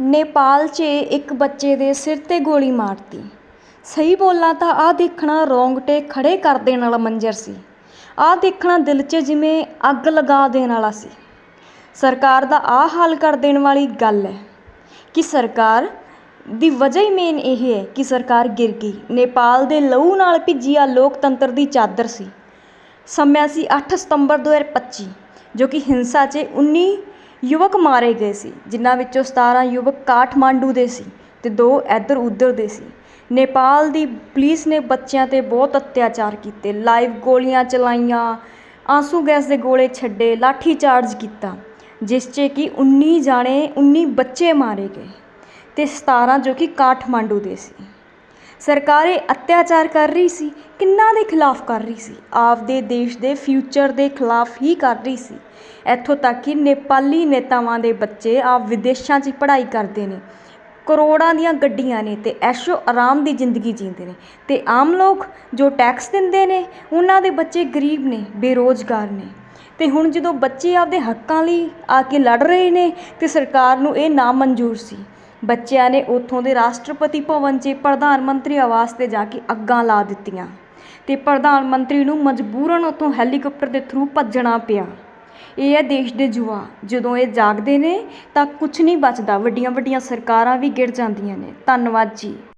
ਨੇਪਾਲ 'ਚ ਇੱਕ ਬੱਚੇ ਦੇ ਸਿਰ 'ਤੇ ਗੋਲੀ ਮਾਰਤੀ। ਸਹੀ ਬੋਲਾਂ ਤਾਂ ਆਹ ਦੇਖਣਾ ਰੋਂਗਟੇ ਖੜ੍ਹੇ ਕਰ ਦੇਣ ਵਾਲਾ ਮੰਜ਼ਰ ਸੀ। ਆਹ ਦੇਖਣਾ ਦਿਲ 'ਚ ਜਿਵੇਂ ਅੱਗ ਲਗਾ ਦੇਣ ਵਾਲਾ ਸੀ। ਸਰਕਾਰ ਦਾ ਆਹ ਹਾਲ ਕਰ ਦੇਣ ਵਾਲੀ ਗੱਲ ਹੈ ਕਿ ਸਰਕਾਰ ਦੀ ਵਜ੍ਹਾ ਹੀ ਮੇਨ ਇਹ ਹੈ ਕਿ ਸਰਕਾਰ ਗਿਰ ਗਈ। ਨੇਪਾਲ ਦੇ ਲਹੂ ਨਾਲ ਭਿੱਜੀ ਆ ਲੋਕਤੰਤਰ ਦੀ ਚਾਦਰ ਸੀ। ਸਮਾਂ ਸੀ 8 ਸਤੰਬਰ 2025 ਜੋ ਕਿ ਹਿੰਸਾ 'ਚ 19 ਯੁਵਕ ਮਾਰੇ ਗਏ ਸੀ, ਜਿਨ੍ਹਾਂ ਵਿੱਚੋਂ 17 ਯੁਵਕ ਕਾਠਮਾਂਡੂ ਦੇ ਸੀ ਤੇ ਦੋ ਇੱਧਰ ਉੱਧਰ ਦੇ ਸੀ। ਨੇਪਾਲ ਦੀ ਪੁਲਿਸ ਨੇ ਬੱਚਿਆਂ 'ਤੇ ਬਹੁਤ ਅਤਿਆਚਾਰ ਕੀਤੇ, ਲਾਈਵ ਗੋਲੀਆਂ ਚਲਾਈਆਂ, ਆਂਸੂ ਗੈਸ ਦੇ ਗੋਲੇ ਛੱਡੇ, ਲਾਠੀ ਚਾਰਜ ਕੀਤਾ, ਜਿਸ 'ਚ ਕਿ 19 ਜਾਣੇ 19 ਬੱਚੇ ਮਾਰੇ ਗਏ ਤੇ 17 ਜੋ ਕਿ ਕਾਠਮਾਂਡੂ ਦੇ ਸੀ। ਸਰਕਾਰ ਇਹ ਅਤਿਆਚਾਰ ਕਰ ਰਹੀ ਸੀ, ਕਿੰਨਾਂ ਦੇ ਖਿਲਾਫ ਕਰ ਰਹੀ ਸੀ? ਆਪਦੇ ਦੇਸ਼ ਦੇ ਫਿਊਚਰ ਦੇ ਖਿਲਾਫ ਹੀ ਕਰ ਰਹੀ ਸੀ। ਇੱਥੋਂ ਤੱਕ ਕਿ ਨੇਪਾਲੀ ਨੇਤਾਵਾਂ ਦੇ ਬੱਚੇ ਆਪ ਵਿਦੇਸ਼ਾਂ 'ਚ ਪੜ੍ਹਾਈ ਕਰਦੇ ਨੇ। ਕਰੋੜਾਂ ਦੀਆਂ ਗੱਡੀਆਂ ਨੇ ਤੇ ਐਸ਼ੋ ਆਰਾਮ ਦੀ ਜ਼ਿੰਦਗੀ ਜੀਂਦੇ ਨੇ। ਤੇ ਆਮ ਲੋਕ ਜੋ ਟੈਕਸ ਦਿੰਦੇ ਨੇ, ਉਹਨਾਂ ਦੇ ਬੱਚੇ ਗਰੀਬ ਨੇ, ਬੇਰੋਜ਼ਗਾਰ ਨੇ। ਤੇ ਹੁਣ ਜਦੋਂ ਬੱਚੇ ਆਪਦੇ ਹੱਕਾਂ ਲਈ ਆ ਕੇ ਲੜ ਰਹੇ ਨੇ, ਤੇ ਸਰਕਾਰ ਨੂੰ ਇਹ ਨਾ ਮਨਜ਼ੂਰ ਸੀ। ਬੱਚਿਆਂ ਨੇ ਉੱਥੋਂ ਦੇ ਰਾਸ਼ਟਰਪਤੀ ਭਵਨ 'ਚ ਪ੍ਰਧਾਨ ਮੰਤਰੀ ਆਵਾਸ 'ਤੇ ਜਾ ਕੇ ਅੱਗਾਂ ਲਾ ਦਿੱਤੀਆਂ ਅਤੇ ਪ੍ਰਧਾਨ ਮੰਤਰੀ ਨੂੰ ਮਜਬੂਰਨ ਉੱਥੋਂ ਹੈਲੀਕਾਪਟਰ ਦੇ ਥਰੂ ਭੱਜਣਾ ਪਿਆ। ਇਹ ਹੈ ਦੇਸ਼ ਦੇ ਜੁਆ। ਜਦੋਂ ਇਹ ਜਾਗਦੇ ਨੇ ਤਾਂ ਕੁਛ ਨਹੀਂ ਬਚਦਾ। ਵੱਡੀਆਂ ਵੱਡੀਆਂ ਸਰਕਾਰਾਂ ਵੀ ਗਿਰ ਜਾਂਦੀਆਂ ਨੇ। ਧੰਨਵਾਦ ਜੀ।